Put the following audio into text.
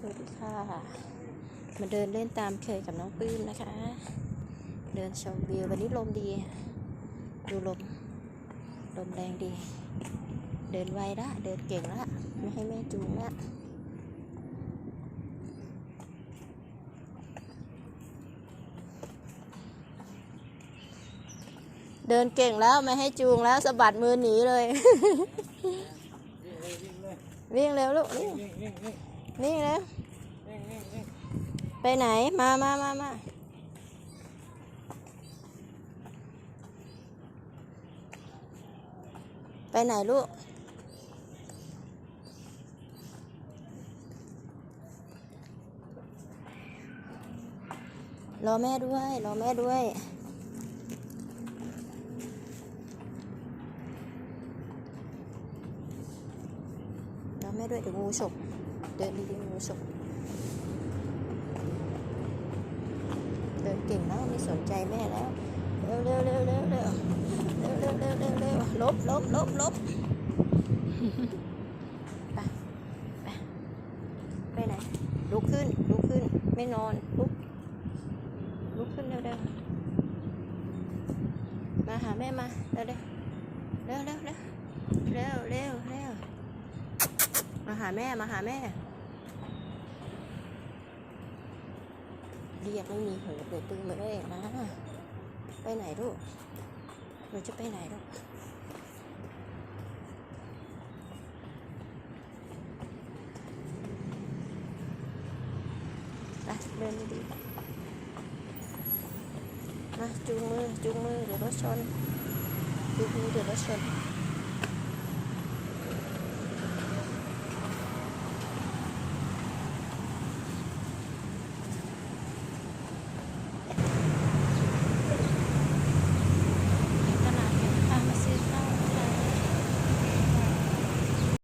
สวัสดีค่ะ มาเดินเล่นตามเคยกับน้องปื้มนะคะ เดินชมวิววันนี้ลมดี ดูลม ลมแรงดี เดินไวละ เดินเก่งละ ไม่ให้แม่จูงละเดินเก่งแล้วไม่ให้จูงแล้วสะบัดมือหนีเลย วิ่งเร็วลูก วิ่งวิ่งเร็วไปไหน มามามามาไปไหนลูก รอแม่ด้วย รอแม่ด้วย แม่ด้วยเดี๋ยวงูฉกเดินดีๆงูฉกเดินเก่งแล้วไม่สนใจแม่แล้ว เร็วเร็วเร็วเร็วเร็วเร็วเร็วเร็วเร็วเร็วลบลบลบลบไปไปไปไหนลุกขึ้นลุกขึ้นไม่นอนลุกลุกขึ้นเร็วเร็วมาหาแม่มาเร็วเร็วเร็วเร็วเร็วเร็วเร็วเร็ว มาหาแม่ มาหาแม่ เรียกไม่มีหูเปิดปืนเลยมาไปไหนลูกหนูจะไปไหนลูกไปเดินดีมาจูงมือ จูงมือเดี๋ยวรถชนจูงมือเดี๋ยวรถชน